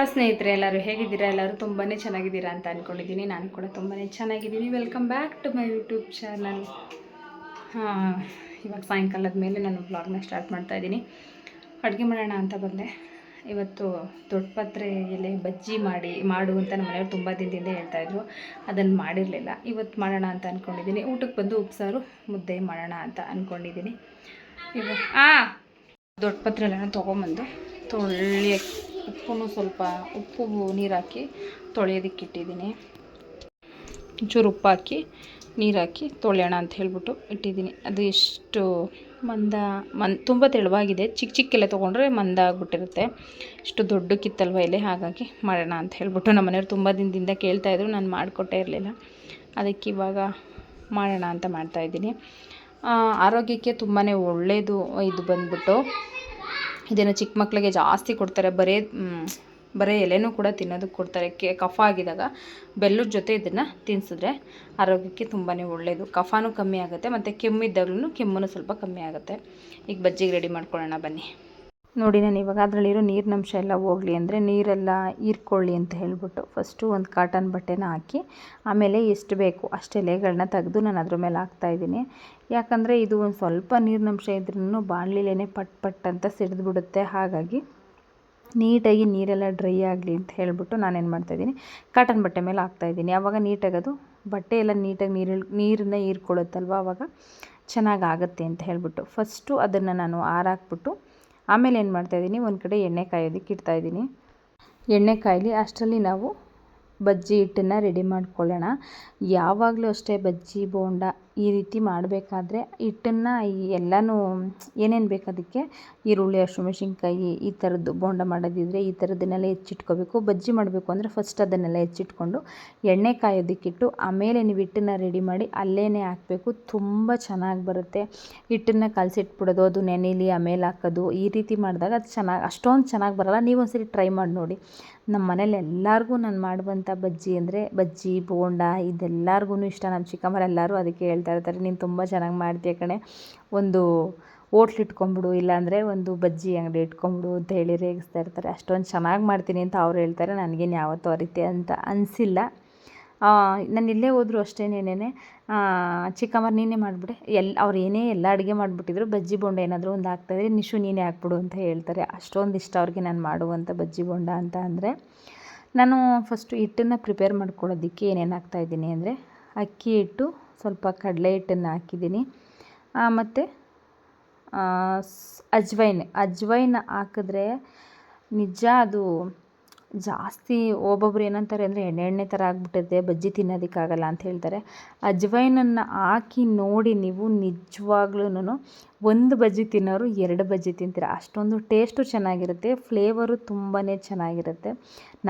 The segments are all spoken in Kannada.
ಹಲೋ ಸ್ನೇಹಿತರೆ ಎಲ್ಲರೂ, ಹೇಗಿದ್ದೀರಾ ಎಲ್ಲರೂ? ತುಂಬಾ ಚೆನ್ನಾಗಿದ್ದೀರಾ ಅಂತ ಅಂದ್ಕೊಂಡಿದ್ದೀನಿ ನಾನು ಕೂಡ ತುಂಬಾ ಚೆನ್ನಾಗಿದ್ದೀನಿ. Welcome back to my YouTube channel ಹಾಂ, ಇವಾಗ ಸಾಯಂಕಾಲದ ಮೇಲೆ ನಾನು ವ್ಲಾಗ್ನ ಸ್ಟಾರ್ಟ್ ಮಾಡ್ತಾ ಇದ್ದೀನಿ. ಅಡುಗೆ ಮಾಡೋಣ ಅಂತ ಬಂದೆ. ಇವತ್ತು ದೊಡ್ಡಪತ್ರೆ ಎಲೆ ಬಜ್ಜಿ ಮಾಡಿ, ಮಾಡು ಅಂತ ನಮ್ಮ ಮನೆಯವ್ರು ತುಂಬ ದಿನದಿಂದ ಹೇಳ್ತಾಯಿದ್ರು ಅದನ್ನು ಮಾಡಿರಲಿಲ್ಲ. ಇವತ್ತು ಮಾಡೋಣ ಅಂತ ಅಂದ್ಕೊಂಡಿದ್ದೀನಿ ಊಟಕ್ಕೆ ಬಂದು ಉಪ್ಸಾರು ಮುದ್ದೆ ಮಾಡೋಣ ಅಂತ ಅಂದ್ಕೊಂಡಿದ್ದೀನಿ ಇವಾಗ ಹಾಂ ದೊಡ್ಡ ಪತ್ರೆ ಎಲ್ಲ ತೊಗೊಂಬಂದು. ತೊಳ್ಳಿ ಉಪ್ಪು ಸ್ವಲ್ಪ ಉಪ್ಪು ನೀರು ಹಾಕಿ ತೊಳೆಯೋದಕ್ಕೆ ಇಟ್ಟಿದ್ದೀನಿ. ಒಂಚೂರು ಉಪ್ಪು ಹಾಕಿ ನೀರು ಹಾಕಿ ತೊಳೆಯೋಣ ಅಂತ ಹೇಳ್ಬಿಟ್ಟು ಇಟ್ಟಿದ್ದೀನಿ. ಅದು ಎಷ್ಟು ಮಂದ ಮನ್ ತುಂಬ ತೆಳುವಾಗಿದೆ. ಚಿಕ್ಕ ಚಿಕ್ಕೆಲ್ಲ ತೊಗೊಂಡ್ರೆ ಮಂದ ಆಗಿಬಿಟ್ಟಿರುತ್ತೆ. ಇಷ್ಟು ದೊಡ್ಡಕ್ಕಿತ್ತಲ್ವ ಇಲ್ಲಿ ಹಾಗಾಗಿ ಮಾಡೋಣ ಅಂತ ಹೇಳ್ಬಿಟ್ಟು ನಮ್ಮ ಮನೆಯವ್ರು ತುಂಬ ದಿನದಿಂದ ಕೇಳ್ತಾಯಿದ್ರು ನಾನು ಮಾಡಿಕೊಟ್ಟೇ ಇರಲಿಲ್ಲ. ಅದಕ್ಕೆ ಇವಾಗ ಮಾಡೋಣ ಅಂತ ಮಾಡ್ತಾಯಿದ್ದೀನಿ ಆರೋಗ್ಯಕ್ಕೆ ತುಂಬಾ ಒಳ್ಳೆಯದು ಇದು ಬಂದ್ಬಿಟ್ಟು. ಇದನ್ನು ಚಿಕ್ಕ ಮಕ್ಕಳಿಗೆ ಜಾಸ್ತಿ ಕೊಡ್ತಾರೆ. ಬರೇ ಬರೇ ಎಲೆನೂ ಕೂಡ ತಿನ್ನೋದಕ್ಕೆ ಕೊಡ್ತಾರೆ. ಕೆ, ಕಫ ಆಗಿದಾಗ ಬೆಲ್ಲದ ಜೊತೆ ಇದನ್ನು ತಿನ್ಸಿದ್ರೆ ಆರೋಗ್ಯಕ್ಕೆ ತುಂಬಾ ಒಳ್ಳೆಯದು ಕಫಾನೂ ಕಮ್ಮಿ ಆಗುತ್ತೆ, ಮತ್ತು ಕೆಮ್ಮಿದ್ದಾಗ್ಲೂ ಕೆಮ್ಮೂ ಸ್ವಲ್ಪ ಕಮ್ಮಿ ಆಗುತ್ತೆ. ಈಗ ಬಜ್ಜಿಗೆ ರೆಡಿ ಮಾಡ್ಕೊಳ್ಳೋಣ, ಬನ್ನಿ. ನೋಡಿ, ನಾನು ಇವಾಗ ಅದರಲ್ಲಿರೋ ನೀರಿನಂಶ ಎಲ್ಲ ಹೋಗಲಿ ಅಂದರೆ ನೀರೆಲ್ಲ ಹೀರ್ಕೊಳ್ಳಿ ಅಂತ ಹೇಳ್ಬಿಟ್ಟು ಫಸ್ಟು ಒಂದು ಕಾಟನ್ ಬಟ್ಟೆನ ಹಾಕಿ, ಆಮೇಲೆ ಎಷ್ಟು ಬೇಕು ಅಷ್ಟು ಎಲೆಗಳನ್ನ ತೆಗೆದು ನಾನು ಅದ್ರ ಮೇಲೆ ಹಾಕ್ತಾಯಿದ್ದೀನಿ ಯಾಕಂದರೆ ಇದು ಒಂದು ಸ್ವಲ್ಪ ನೀರಿನಂಶ ಇದ್ರೂ ಬಾಣಲಿಲೇ ಪಟ್ ಪಟ್ ಅಂತ ಸಿಡಿದು ಬಿಡುತ್ತೆ ಹಾಗಾಗಿ ನೀಟಾಗಿ ನೀರೆಲ್ಲ ಡ್ರೈ ಆಗಲಿ ಅಂತ ಹೇಳಿಬಿಟ್ಟು ನಾನೇನು ಮಾಡ್ತಾಯಿದ್ದೀನಿ ಕಾಟನ್ ಬಟ್ಟೆ ಮೇಲೆ ಹಾಕ್ತಾಯಿದ್ದೀನಿ ಆವಾಗ ನೀಟಾಗಿ ಅದು ಬಟ್ಟೆ ಎಲ್ಲ ನೀಟಾಗಿ ನೀರು ನೀರನ್ನ ಹೀರ್ಕೊಳ್ಳುತ್ತಲ್ವ ಆವಾಗ ಚೆನ್ನಾಗಾಗತ್ತೆ ಅಂತ ಹೇಳಿಬಿಟ್ಟು ಫಸ್ಟು ಅದನ್ನು ನಾನು ಆರಾಕ್ಬಿಟ್ಟು ಆಮೇಲೆ ಏನು ಮಾಡ್ತಾಯಿದ್ದೀನಿ ಒಂದು ಕಡೆ ಎಣ್ಣೆ ಕಾಯೋದಕ್ಕೆ ಇಡ್ತಾಯಿದ್ದೀನಿ ಎಣ್ಣೆ ಕಾಯಲಿ ಅಷ್ಟರಲ್ಲಿ ನಾವು ಬಜ್ಜಿ ಹಿಟ್ಟನ್ನು ರೆಡಿ ಮಾಡ್ಕೊಳ್ಳೋಣ. ಯಾವಾಗಲೂ ಅಷ್ಟೇ ಬಜ್ಜಿ, ಬೋಂಡ ಈ ರೀತಿ ಮಾಡಬೇಕಾದ್ರೆ ಹಿಟ್ಟನ್ನು ಎಲ್ಲನೂ ಏನೇನು ಬೇಕು ಅದಕ್ಕೆ? ಈರುಳ್ಳಿ, ಹಸಿಮೆಣ್ಸಿನ್ಕಾಯಿ ಈ ಥರದ್ದು ಬೋಂಡ ಮಾಡೋದಿದ್ರೆ ಈ ಥರದ್ದನ್ನೆಲ್ಲ ಹೆಚ್ಚಿಟ್ಕೋಬೇಕು. ಬಜ್ಜಿ ಮಾಡಬೇಕು ಅಂದರೆ ಫಸ್ಟ್ ಅದನ್ನೆಲ್ಲ ಹೆಚ್ಚಿಟ್ಕೊಂಡು ಎಣ್ಣೆ ಕಾಯೋದಕ್ಕಿಟ್ಟು ಆಮೇಲೆ ನೀವು ಹಿಟ್ಟನ್ನು ರೆಡಿ ಮಾಡಿ ಅಲ್ಲೇ ಹಾಕಬೇಕು. ತುಂಬ ಚೆನ್ನಾಗಿ ಬರುತ್ತೆ. ಹಿಟ್ಟನ್ನು ಕಲಸಿಟ್ಬಿಡೋದು, ಅದು ನೆನೆಲಿ, ಆಮೇಲೆ ಹಾಕೋದು ಈ ರೀತಿ ಮಾಡಿದಾಗ ಅದು ಚೆನ್ನಾಗಿ, ಅಷ್ಟೊಂದು ಚೆನ್ನಾಗಿ ಬರೋಲ್ಲ. ನೀವು ಒಂದ್ಸರಿ ಟ್ರೈ ಮಾಡಿ ನೋಡಿ. ನಮ್ಮ ಮನೇಲಿ ಎಲ್ಲರಿಗೂ ನಾನು ಮಾಡುವಂಥ ಬಜ್ಜಿ ಅಂದರೆ ಬಜ್ಜಿ, ಬೋಂಡ ಇದೆಲ್ಲರಿಗೂ ಇಷ್ಟ. ನಮ್ಮ ಚಿಕ್ಕಮ್ಮರೆಲ್ಲರೂ ಅದಕ್ಕೆ ಹೇಳ್ತಾ ಇರ್ತಾರೆ, ನೀನು ತುಂಬ ಚೆನ್ನಾಗಿ ಮಾಡ್ತೀಯ ಕಣೆ. ಒಂದು ಹೋಟ್ಲ್ ಇಟ್ಕೊಂಬಿಡು ಇಲ್ಲಾಂದರೆ ಒಂದು ಬಜ್ಜಿ ಅಂಗಡಿ ಇಟ್ಕೊಂಬಿಡು ಅಂತ ಹೇಳಿ ರೇಗಿಸ್ತಾ ಇರ್ತಾರೆ. ಅಷ್ಟೊಂದು ಚೆನ್ನಾಗಿ ಮಾಡ್ತೀನಿ ಅಂತ ಅವ್ರು ಹೇಳ್ತಾರೆ. ನನಗೇನು ಯಾವತ್ತೂ ಆ ಅಂತ ಅನಿಸಿಲ್ಲ. ನಾನು ಇಲ್ಲೇ ಹೋದ್ರು ಅಷ್ಟೇನೇನೆ ಚಿಕ್ಕಮ್ಮರು ನೀನೇ ಮಾಡಿಬಿಡೆ. ಎಲ್ಲಿ ಅವ್ರು ಏನೇ ಎಲ್ಲ ಅಡುಗೆ ಮಾಡಿಬಿಟ್ಟಿದ್ರು, ಬಜ್ಜಿ ಬೊಂಡ ಏನಾದರೂ ಒಂದು ಹಾಕ್ತಾಯಿದ್ರೆ ನಿಶು ನೀನೇ ಹಾಕ್ಬಿಡು ಅಂತ ಹೇಳ್ತಾರೆ. ಅಷ್ಟೊಂದು ಇಷ್ಟ ಅವ್ರಿಗೆ ನಾನು ಮಾಡುವಂಥ ಬಜ್ಜಿ ಬೊಂಡ ಅಂತ ಅಂದರೆ, ನಾನು ಫಸ್ಟು ಹಿಟ್ಟನ್ನು ಪ್ರಿಪೇರ್ ಮಾಡ್ಕೊಳ್ಳೋದಕ್ಕೆ ಏನೇನು ಹಾಕ್ತಾಯಿದ್ದೀನಿ ಅಂದರೆ, ಅಕ್ಕಿ ಹಿಟ್ಟು ಸ್ವಲ್ಪ ಕಡಲೆ ಹಿಟ್ಟನ್ನು ಹಾಕಿದ್ದೀನಿ. ಮತ್ತು ಅಜ್ವೈನ್ ಅಜ್ವೈನ್ ಹಾಕಿದ್ರೆ ನಿಜ ಅದು ಜಾಸ್ತಿ ಒಬ್ಬೊಬ್ರು ಏನಂತಾರೆ ಅಂದರೆ ಎಣ್ಣೆ ಎಣ್ಣೆ ಥರ ಆಗಿಬಿಟ್ಟಿದೆ, ಬಜ್ಜಿ ತಿನ್ನೋದಕ್ಕಾಗಲ್ಲ ಅಂತ ಹೇಳ್ತಾರೆ. ಅಜ್ವೈನನ್ನು ಹಾಕಿ ನೋಡಿ ನೀವು ನಿಜವಾಗ್ಲೂ ಒಂದು ಬಜ್ಜಿ ತಿನ್ನೋರು ಎರಡು ಬಜ್ಜಿ ತಿಂತೀರ. ಅಷ್ಟೊಂದು ಟೇಸ್ಟು ಚೆನ್ನಾಗಿರುತ್ತೆ, ಫ್ಲೇವರು ತುಂಬಾ ಚೆನ್ನಾಗಿರುತ್ತೆ.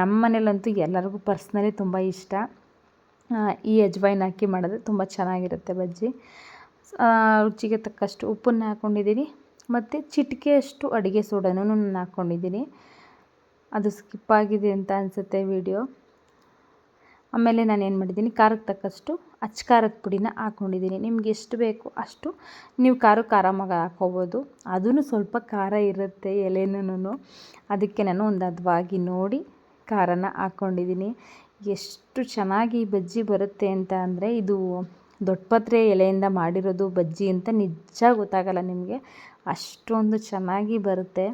ನಮ್ಮ ಮನೇಲಂತೂ ಎಲ್ಲರಿಗೂ ಪರ್ಸ್ನಲಿ ತುಂಬ ಇಷ್ಟ. ಈ ಅಜ್ವೈನ್ ಹಾಕಿ ಮಾಡಿದ್ರೆ ತುಂಬ ಚೆನ್ನಾಗಿರುತ್ತೆ ಬಜ್ಜಿ. ರುಚಿಗೆ ತಕ್ಕಷ್ಟು ಉಪ್ಪನ್ನು ಹಾಕ್ಕೊಂಡಿದ್ದೀನಿ ಮತ್ತು ಚಿಟಿಕೆಯಷ್ಟು ಅಡುಗೆ ಸೋಡಾನು ನಾನು ಹಾಕ್ಕೊಂಡಿದ್ದೀನಿ ಅದು ಸ್ಕಿಪ್ ಆಗಿದೆ ಅಂತ ಅನಿಸುತ್ತೆ ವಿಡಿಯೋ. ಆಮೇಲೆ ನಾನು ಏನು ಮಾಡಿದ್ದೀನಿ, ಖಾರಕ್ಕೆ ತಕ್ಕಷ್ಟು ಅಚ್ಚ ಖಾರದ ಪುಡಿನ ಹಾಕ್ಕೊಂಡಿದ್ದೀನಿ ನಿಮ್ಗೆ ಎಷ್ಟು ಬೇಕು ಅಷ್ಟು ನೀವು ಖಾರಕ್ಕೆ ಆರಾಮಾಗಿ ಹಾಕ್ಕೋಬೋದು ಅದೂ ಸ್ವಲ್ಪ ಖಾರ ಇರುತ್ತೆ ಎಲೆನೂ ಅದಕ್ಕೆ ನಾನು ಒಂದು ಹದವಾಗಿ ನೋಡಿ ಖಾರನ ಹಾಕ್ಕೊಂಡಿದ್ದೀನಿ ಎಷ್ಟು ಚೆನ್ನಾಗಿ ಬಜ್ಜಿ ಬರುತ್ತೆ ಅಂತ ಅಂದರೆ ಇದು ದೊಡ್ಡಪತ್ರೆ ಎಲೆಯಿಂದ ಮಾಡಿರೋದು ಬಜ್ಜಿ ಅಂತ ನಿಜ ಗೊತ್ತಾಗಲ್ಲ ನಿಮಗೆ. ಅಷ್ಟೊಂದು ಚೆನ್ನಾಗಿ ಬರುತ್ತೆ.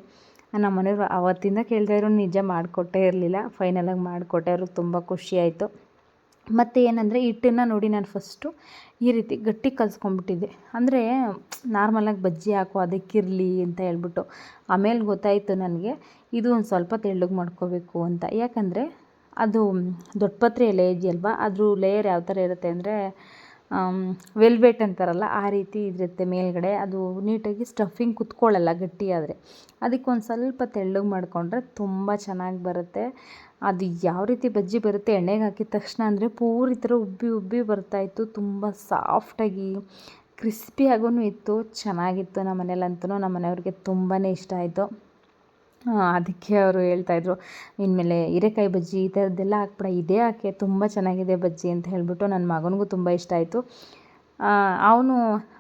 ನಮ್ಮ ಮನೆಯವರು ಆವತ್ತಿಂದ ಕೇಳ್ತಾಯಿದ್ರು ನಿಜ ಮಾಡಿಕೊಟ್ಟೇ ಇರಲಿಲ್ಲ. ಫೈನಲಾಗಿ ಮಾಡಿಕೊಟ್ಟೆ ಅವ್ರಿಗೆ ತುಂಬ ಖುಷಿಯಾಯಿತು ಮತ್ತು ಏನಂದರೆ ಹಿಟ್ಟನ್ನು ನೋಡಿ ನಾನು ಫಸ್ಟು ಈ ರೀತಿ ಗಟ್ಟಿ ಕಲ್ಸ್ಕೊಂಬಿಟ್ಟಿದ್ದೆ ಅಂದರೆ ನಾರ್ಮಲಾಗಿ ಬಜ್ಜಿ ಹಾಕೋ ಅದಕ್ಕಿರಲಿ ಅಂತ ಹೇಳ್ಬಿಟ್ಟು. ಆಮೇಲೆ ಗೊತ್ತಾಯಿತು ನನಗೆ, ಇದು ಒಂದು ಸ್ವಲ್ಪ ತೆಳ್ಳಗೆ ಮಾಡ್ಕೋಬೇಕು ಅಂತ. ಯಾಕಂದರೆ ಅದು ದೊಡ್ಡಪತ್ರೆ ಎಲೆ ಇದೆಯಲ್ವ ಅದ್ರ ಲೇಯರ್ ಯಾವ ಥರ ಇರುತ್ತೆ ಅಂದರೆ ವೆಲ್ವೆಟ್ ಅಂತಾರಲ್ಲ, ಆ ರೀತಿ ಇರುತ್ತೆ ಮೇಲ್ಗಡೆ. ಅದು ನೀಟಾಗಿ ಸ್ಟಫಿಂಗ್ ಕುತ್ಕೊಳ್ಳಲ್ಲ ಗಟ್ಟಿಯಾದರೆ. ಅದಕ್ಕೆ ಒಂದು ಸ್ವಲ್ಪ ತೆಳ್ಳಗೆ ಮಾಡಿಕೊಂಡ್ರೆ ತುಂಬ ಚೆನ್ನಾಗಿ ಬರುತ್ತೆ. ಅದು ಯಾವ ರೀತಿ ಬಜ್ಜಿ ಬರುತ್ತೆ, ಎಣ್ಣೆಗೆ ಹಾಕಿದ ತಕ್ಷಣ ಅಂದರೆ ಪೂರಿ ಥರ ಉಬ್ಬಿ ಉಬ್ಬಿ ಬರ್ತಾಯಿತ್ತು ತುಂಬ ಸಾಫ್ಟಾಗಿ ಕ್ರಿಸ್ಪಿಯಾಗೂ ಇತ್ತು. ಚೆನ್ನಾಗಿತ್ತು ನಮ್ಮ ಮನೇಲಂತೂ ನಮ್ಮ ಮನೆಯವ್ರಿಗೆ ತುಂಬಾ ಇಷ್ಟ ಆಯಿತು. ಅದಕ್ಕೆ ಅವರು ಹೇಳ್ತಾಯಿದ್ರು ಇನ್ಮೇಲೆ ಹೀರೆಕಾಯಿ ಬಜ್ಜಿ ಈ ಥರದ್ದೆಲ್ಲ ಹಾಕ್ಬೇಡ, ಇದೇ ಹಾಕೆ, ತುಂಬ ಚೆನ್ನಾಗಿದೆ ಬಜ್ಜಿ ಅಂತ ಹೇಳಿಬಿಟ್ಟು ನನ್ನ ಮಗನಿಗೂ ತುಂಬ ಇಷ್ಟ ಆಯಿತು. ಅವನು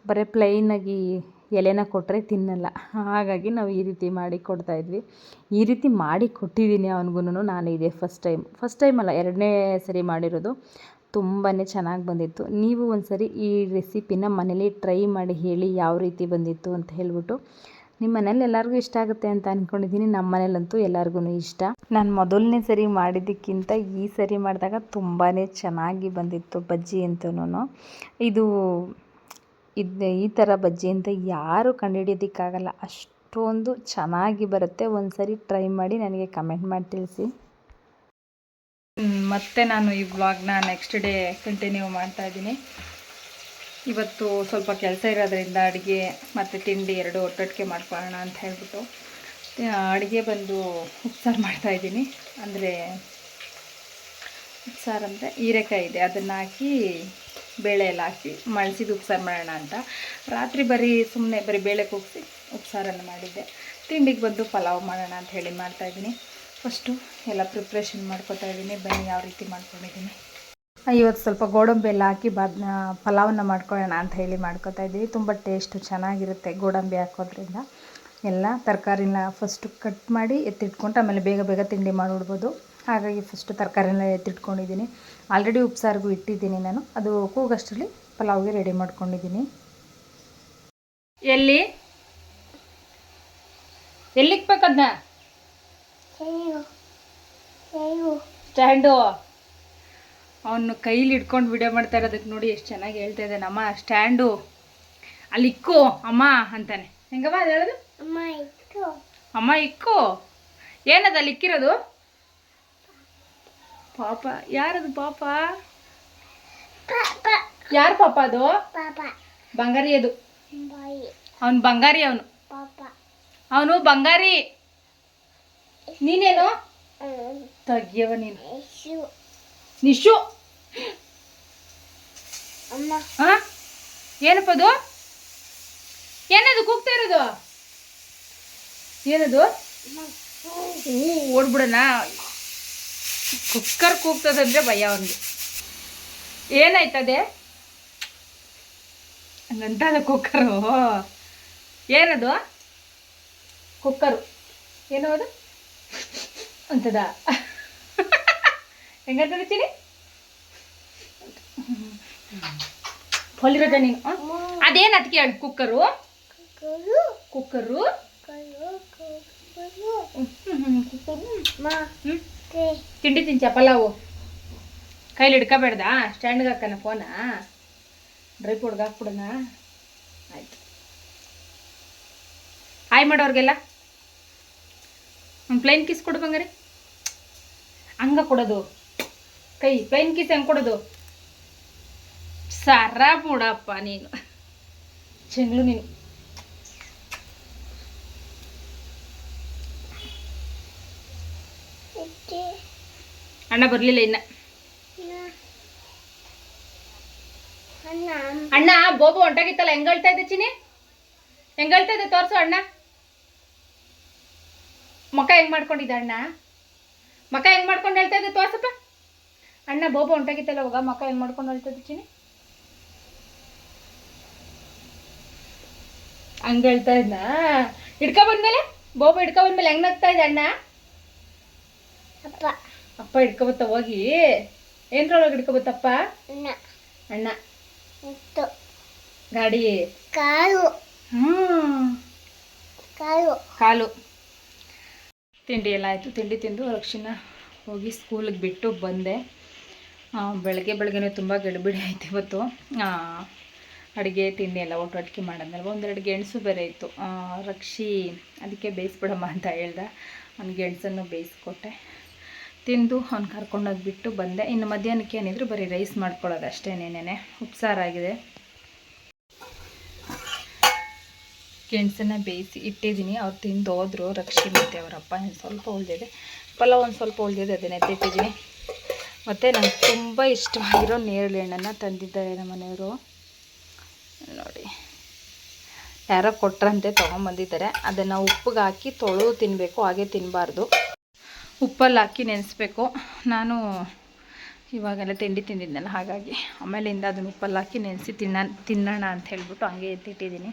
ಬರೀ ಪ್ಲೈನಾಗಿ ಎಲೆನ ಕೊಟ್ಟರೆ ತಿನ್ನಲ್ಲ. ಹಾಗಾಗಿ ನಾವು ಈ ರೀತಿ ಮಾಡಿ ಕೊಡ್ತಾಯಿದ್ವಿ ಈ ರೀತಿ ಮಾಡಿ ಕೊಟ್ಟಿದ್ದೀನಿ ಅವನಿಗೂ ನಾನು ಇದೇ ಫಸ್ಟ್ ಟೈಮ್ ಫಸ್ಟ್ ಟೈಮ್ ಅಲ್ಲ, ಎರಡನೇ ಸರಿ ಮಾಡಿರೋದು. ತುಂಬಾ ಚೆನ್ನಾಗಿ ಬಂದಿತ್ತು. ನೀವು ಒಂದು ಸರಿ ಈ ರೆಸಿಪಿನ ಮನೇಲಿ ಟ್ರೈ ಮಾಡಿ ಹೇಳಿ ಯಾವ ರೀತಿ ಬಂದಿತ್ತು ಅಂತ ಹೇಳ್ಬಿಟ್ಟು. ನಿಮ್ಮ ಮನೇಲಿ ಎಲ್ಲರಿಗೂ ಇಷ್ಟ ಆಗುತ್ತೆ ಅಂತ ಅಂದ್ಕೊಂಡಿದ್ದೀನಿ ನಮ್ಮ ಮನೇಲಂತೂ ಎಲ್ಲರಿಗೂ ಇಷ್ಟ. ನಾನು ಮೊದಲನೇ ಸರಿ ಮಾಡಿದ್ದಕ್ಕಿಂತ ಈ ಸರಿ ಮಾಡಿದಾಗ ತುಂಬಾ ಚೆನ್ನಾಗಿ ಬಂದಿತ್ತು ಬಜ್ಜಿ ಅಂತೂ ಇದು ಇದು ಈ ಥರ ಬಜ್ಜಿ ಅಂತ ಯಾರು ಕಂಡುಹಿಡಿಯೋದಕ್ಕಾಗಲ್ಲ. ಅಷ್ಟೊಂದು ಚೆನ್ನಾಗಿ ಬರುತ್ತೆ. ಒಂದು ಸರಿ ಟ್ರೈ ಮಾಡಿ ನನಗೆ ಕಮೆಂಟ್ ಮಾಡಿ ತಿಳಿಸಿ. ಮತ್ತೆ ನಾನು ಈ ವ್ಲಾಗ್ನ ನೆಕ್ಸ್ಟ್ ಡೇ ಕಂಟಿನ್ಯೂ ಮಾಡ್ತಾ ಇದ್ದೀನಿ. ಇವತ್ತು ಸ್ವಲ್ಪ ಕೆಲಸ ಇರೋದ್ರಿಂದ ಅಡುಗೆ ಮತ್ತು ತಿಂಡಿ ಎರಡು ಒಟ್ಟೊಟ್ಟಿಗೆ ಮಾಡ್ಕೊಳ್ಳೋಣ ಅಂತ ಹೇಳ್ಬಿಟ್ಟು ಅಡುಗೆ ಬಂದು ಉಪ್ಸಾರು ಮಾಡ್ತಾಯಿದ್ದೀನಿ ಅಂದರೆ ಉಪ್ಸಾರು ಅಂದರೆ ಹೀರೆಕಾಯಿ ಇದೆ. ಅದನ್ನು ಹಾಕಿ ಬೇಳೆ ಎಲ್ಲ ಹಾಕಿ ಮಳಸಿದ ಉಪ್ಸಾರು ಮಾಡೋಣ ಅಂತ. ರಾತ್ರಿ ಬರೀ ಸುಮ್ಮನೆ ಬರೀ ಬೇಳೆ ಕೂಗಿಸಿ ಉಪ್ಸಾರನ್ನು ಮಾಡಿದ್ದೆ. ತಿಂಡಿಗೆ ಬಂದು ಪಲಾವ್ ಮಾಡೋಣ ಅಂತ ಹೇಳಿ ಮಾಡ್ತಾಯಿದ್ದೀನಿ ಫಸ್ಟು ಎಲ್ಲ ಪ್ರಿಪ್ರೇಷನ್ ಮಾಡ್ಕೊತಾ ಇದ್ದೀನಿ. ಬನ್ನಿ ಯಾವ ರೀತಿ ಮಾಡ್ಕೊಂಡಿದ್ದೀನಿ. ಇವತ್ತು ಸ್ವಲ್ಪ ಗೋಡಂಬಿ ಎಲ್ಲ ಹಾಕಿ ಬಾದ್ ಪಲಾವನ್ನ ಮಾಡ್ಕೊಳ್ಳೋಣ ಅಂತ ಹೇಳಿ ಮಾಡ್ಕೊತಾ ಇದ್ದೀವಿ. ತುಂಬ ಟೇಸ್ಟು ಚೆನ್ನಾಗಿರುತ್ತೆ ಗೋಡಂಬಿ ಹಾಕೋದ್ರಿಂದ. ಎಲ್ಲ ತರಕಾರಿನ ಫಸ್ಟು ಕಟ್ ಮಾಡಿ ಎತ್ತಿಟ್ಕೊಂಡು ಆಮೇಲೆ ಬೇಗ ಬೇಗ ತಿಂಡಿ ಮಾಡಿಬಿಡ್ಬೋದು. ಹಾಗಾಗಿ ಫಸ್ಟು ತರಕಾರಿನ ಎತ್ತಿಟ್ಕೊಂಡಿದ್ದೀನಿ. ಆಲ್ರೆಡಿ ಉಪ್ಸಾರಿಗೂ ಇಟ್ಟಿದ್ದೀನಿ ನಾನು. ಅದು ಕೂಗಷ್ಟರಲ್ಲಿ ಪಲಾವ್ಗೆ ರೆಡಿ ಮಾಡ್ಕೊಂಡಿದ್ದೀನಿ. ಎಲ್ಲಿ? ಎಲ್ಲಿಕ್ಬೇಕದ್ನ ಸ್ಟ್ಯಾಂಡು ಅವನು ಕೈಲಿ ಹಿಡ್ಕೊಂಡು ವಿಡಿಯೋ ಮಾಡ್ತಾ ಇರೋದಕ್ಕೆ ನೋಡಿ ಎಷ್ಟು ಚೆನ್ನಾಗಿ ಹೇಳ್ತಾ ಇದ್ದಾನೆ. ಅಮ್ಮ ಸ್ಟ್ಯಾಂಡು ಅಲ್ಲಿ ಇಕ್ಕು ಅಮ್ಮ ಅಂತಾನೆ. ಹೆಂಗಮ್ಮ ಅದು ಹೇಳೋದು? ಅಮ್ಮ ಇಕ್ಕು. ಏನದು ಅಲ್ಲಿ ಇಕ್ಕಿರೋದು? ಪಾಪ. ಯಾರದು ಪಾಪ? ಯಾರು ಪಾಪ ಅದು? ಬಂಗಾರಿ ಅದು. ಅವನು ಬಂಗಾರಿ ಅವನು. ಅವನು ಬಂಗಾರಿ. ನೀನೇನು? ತಗ್ಯವ ನೀನು. ನಿಶು. ಹಾ ಏನಪ್ಪ ಅದು? ಏನದು ಕೂಗ್ತಾ ಇರೋದು? ಏನದು? ಹೂ ಓಡ್ಬಿಡೋಣ. ಕುಕ್ಕರ್ ಕೂಗ್ತದಂದ್ರೆ ಭಯ ಅವನಿಗೆ. ಏನಾಯ್ತದೆ ಹಂಗಂತದ ಕುಕ್ಕರು. ಏನದು? ಕುಕ್ಕರು. ಏನೋ ಅದು ಅಂತದ? ಹೆಂಗಂತದ ಚಿನಿ ಹೊಲಿರೋದ ನೀನು? ಅದೇನು ಅದಕ್ಕೆ ಹೇಳಿ ಕುಕ್ಕರು? ಕುಕ್ಕರು. ತಿಂಡಿ ತಿಂಚ ಪಲಾವು? ಕೈಲಿ ಹಿಡ್ಕೋಬೇಡ್ದ? ಸ್ಟ್ಯಾಂಡ್ಗೆ ಹಾಕನ ಫೋನ ಡ್ರೈ ಫ್ರೂಟ್ಗೆ ಹಾಕ್ಬಿಡೋಣ. ಆಯ್ತು. ಹಾಯ್ ಮಾಡೋರಿಗೆಲ್ಲ? ಒಂದು ಪ್ಲೈನ್ ಕಿಸ್ ಕೊಡು ಬಂಗಾರಿ. ಹಂಗ ಕೊಡೋದು. ಕೈ ಪ್ಲೈನ್ ಕಿಸ್ ಹೆಂಗೆ ಕೊಡೋದು? ಸರ ಬಿಡಪ್ಪ ನೀನು. ಚೆಂಗ್ಳು ನೀನು. ಅಣ್ಣ ಬರಲಿಲ್ಲ ಇನ್ನ. ಅಣ್ಣ. ಬೋಬು ಹೊಂಟಾಗಿತ್ತಲ್ಲ ಹೆಂಗ್ ಹೇಳ್ತಾ ಇದ್ದೆ ಚಿನಿ ಹೆಂಗಳ್ತಾ ಹೇಳ್ತಾ ಇದ್ದೆ ತೋರ್ಸು ಅಣ್ಣ. ಮಕ ಹೆಂಗ್ ಮಾಡ್ಕೊಂಡಿದ್ದ ಅಣ್ಣ? ಮಕ ಹೆಂಗ್ ಮಾಡ್ಕೊಂಡು ಹೇಳ್ತಾ ಇದ್ದೆ ತೋರ್ಸಪ್ಪ. ಅಣ್ಣ ಬೋಬು ಹೊಂಟಾಗಿತ್ತಲ್ಲ ಹೋಗ ಮಕ ಹೆಂಗ್ ಮಾಡ್ಕೊಂಡು ಹೇಳ್ತಾ ಇದ್ದೆ ಚಿನಿ ಹಂಗ ಹೇಳ್ತಾ ಇದ್ನ? ಹಿಡ್ಕೊ ಬಂದ್ಮೇಲೆ? ಬೋಬ ಹಿಡ್ಕೊ ಬಂದ್ಮೇಲೆ ಹೆಂಗ್ ನಗ್ತಾ ಇದ್ದ ಅಣ್ಣ? ಅಪ್ಪ. ಅಪ್ಪ ಹಿಡ್ಕೊಬತ್ತ ಹೋಗಿ? ಏನ್ರೊಳಗೆ ಹಿಡ್ಕೊಬತ್ತಪ್ಪ ಅಣ್ಣ. ಗಾಡಿ. ಹ್ಮ್. ಕಾಲು. ತಿಂಡಿ ಎಲ್ಲ ಆಯಿತು. ತಿಂಡಿ ತಿಂದು ರಕ್ಷಿಣ ಹೋಗಿ ಸ್ಕೂಲ್ಗೆ ಬಿಟ್ಟು ಬಂದೆ. ಬೆಳಗ್ಗೆ ಬೆಳಗ್ಗೆನೇ ತುಂಬ ಗಡಿಬಿಡಿ ಆಯ್ತು ಇವತ್ತು. ಆ, ಅಡುಗೆ, ತಿಂಡಿ ಎಲ್ಲ ಒಟ್ಟೊಟ್ಟಿಗೆ ಮಾಡಿದ್ಮೇಲೆ ಒಂದೆರಡು ಗೆಣಸು ಬೇರೆ ಇತ್ತು. ರಕ್ಷಿ, ಅದಕ್ಕೆ ಬೇಯಿಸ್ಬಿಡಮ್ಮ ಅಂತ ಹೇಳ್ದೆ. ಅವ್ನು ಗೆಣಸನ್ನು ಬೇಯಿಸ್ಕೊಟ್ಟೆ. ತಿಂದು ಅವ್ನು ಕರ್ಕೊಂಡೋಗಿ ಬಿಟ್ಟು ಬಂದೆ. ಇನ್ನು ಮಧ್ಯಾಹ್ನಕ್ಕೆ ಏನಿದ್ರು ಬರೀ ರೈಸ್ ಮಾಡ್ಕೊಳ್ಳೋದು ಅಷ್ಟೇ ನೇನೆ ಉಪ್ಸಾರಾಗಿದೆ ಗೆಣಸನ್ನು ಬೇಯಿಸಿ ಇಟ್ಟಿದ್ದೀನಿ. ಅವ್ರು ತಿಂದು ಹೋದ್ರು. ರಕ್ಷಿ ಮತ್ತು ಅವರಪ್ಪ ಒಂದು ಸ್ವಲ್ಪ ಉಳಿದಿದೆ. ಪಲಾವ್ ಒಂದು ಸ್ವಲ್ಪ ಉಳಿದಿದೆ, ಅದನ್ನೇ ಎತ್ತಿಟ್ಟಿದ್ದೀನಿ. ಮತ್ತು ನಂಗೆ ತುಂಬ ಇಷ್ಟವಾಗಿರೋ ನೇರಳೆ ಹಣ್ಣನ್ನು ತಂದಿದ್ದಾರೆ ನಮ್ಮ ಮನೆಯವರು ನೋಡಿ. ಯಾರೋ ಕೊಟ್ರಂತೆ ತೊಗೊಂಬಂದಿದ್ದಾರೆ. ಅದನ್ನು ಉಪ್ಪಿಗೆ ಹಾಕಿ ತೊಳೆದು ತಿನ್ನಬೇಕು ಹಾಗೆ ತಿನ್ನಬಾರ್ದು ಉಪ್ಪಲ್ಲಿ ಹಾಕಿ ನೆನೆಸ್ಬೇಕು. ನಾನು ಇವಾಗೆಲ್ಲ ತಿಂಡಿ ತಿಂದಿದ್ದೆನಲ್ಲ ಹಾಗಾಗಿ ಆಮೇಲಿಂದ ಅದನ್ನು ಉಪ್ಪಲ್ಲಿ ಹಾಕಿ ನೆನೆಸಿ ತಿನ್ನ, ತಿನ್ನೋಣ ಅಂತ ಹೇಳ್ಬಿಟ್ಟು ಹಂಗೆ ಎತ್ತಿಟ್ಟಿದ್ದೀನಿ.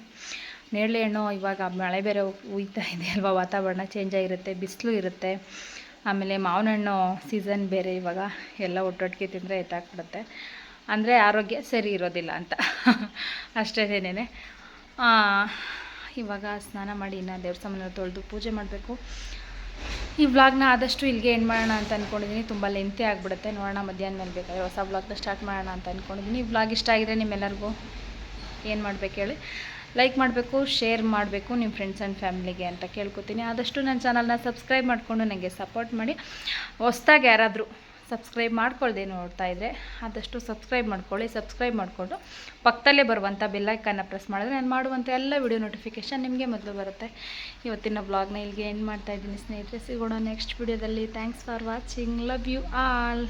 ನೇರಳೆ ಹಣ್ಣು ಇವಾಗ ಮಳೆ ಬೇರೆ ಉಯ್ತಾ ಇದೆ ಅಲ್ವಾ, ವಾತಾವರಣ ಚೇಂಜ್ ಆಗಿರುತ್ತೆ, ಬಿಸಿಲು ಇರುತ್ತೆ. ಆಮೇಲೆ ಮಾವಿನ ಹಣ್ಣು ಸೀಸನ್ ಬೇರೆ ಇವಾಗ, ಎಲ್ಲ ಒಟ್ಟೊಟ್ಟಿಗೆ ತಿಂದರೆ ಎತ್ತಾಕ್ಬಿಡುತ್ತೆ. ಅಂದರೆ ಆರೋಗ್ಯ ಸರಿ ಇರೋದಿಲ್ಲ ಅಂತ. ಅಷ್ಟೇನೇನೆ ಇವಾಗ ಸ್ನಾನ ಮಾಡಿ ಇನ್ನು ದೇವ್ರ ಸಾಮಾನು ತೊಳೆದು ಪೂಜೆ ಮಾಡಬೇಕು. ಈ ವ್ಲಾಗ್ನ ಆದಷ್ಟು ಇಲ್ಲಿಗೆ ಎಂಡ್ ಮಾಡೋಣ ಅಂತ ಅಂದ್ಕೊಂಡಿದ್ದೀನಿ ತುಂಬ ಲೆಂತೆ ಆಗಿಬಿಡುತ್ತೆ. ನೋಡೋಣ ಮಧ್ಯಾಹ್ನ ಮೇಲೆ ಬೇಕಾದ್ರೆ ಹೊಸ ವ್ಲಾಗ್ನ ಸ್ಟಾರ್ಟ್ ಮಾಡೋಣ ಅಂತ ಅಂದ್ಕೊಂಡಿದ್ದೀನಿ ಈ ವ್ಲಾಗ್ ಇಷ್ಟ ಆಗಿದ್ರೆ ನಿಮ್ಮೆಲ್ಲರಿಗೂ ಏನು ಮಾಡಬೇಕು ಹೇಳಿ. ಲೈಕ್ ಮಾಡಬೇಕು ಶೇರ್ ಮಾಡಬೇಕು ನಿಮ್ಮ ಫ್ರೆಂಡ್ಸ್ ಆ್ಯಂಡ್ ಫ್ಯಾಮಿಲಿಗೆ ಅಂತ ಕೇಳ್ಕೊತೀನಿ. ಆದಷ್ಟು ನನ್ನ ಚಾನಲ್ನ ಸಬ್ಸ್ಕ್ರೈಬ್ ಮಾಡಿಕೊಂಡು ನನಗೆ ಸಪೋರ್ಟ್ ಮಾಡಿ. ಹೊಸ್ದಾಗಿ ಯಾರಾದರೂ ಸಬ್ಸ್ಕ್ರೈಬ್ ಮಾಡ್ಕೊಳ್ಳದೆ ನೋಡ್ತಾ ಇದ್ದರೆ ಆದಷ್ಟು ಸಬ್ಸ್ಕ್ರೈಬ್ ಮಾಡ್ಕೊಳ್ಳಿ, ಸಬ್ಸ್ಕ್ರೈಬ್ ಮಾಡಿಕೊಂಡು ಪಕ್ಕದಲ್ಲೇ ಬರುವಂಥ ಬೆಲ್ಲೈಕನ್ನ ಪ್ರೆಸ್ ಮಾಡಿದ್ರೆ ನಾನು ಮಾಡುವಂಥ ಎಲ್ಲ ವಿಡಿಯೋ ನೋಟಿಫಿಕೇಷನ್ ನಿಮಗೆ ಮೊದಲು ಬರುತ್ತೆ. ಇವತ್ತಿನ ಬ್ಲಾಗ್ನ ಇಲ್ಲಿಗೆ ಮಾಡ್ತಾ ಇದ್ದೀನಿ ಸ್ನೇಹಿತರೆ. ಸಿಗೋಣ ನೆಕ್ಸ್ಟ್ ವಿಡಿಯೋದಲ್ಲಿ thanks for watching love you all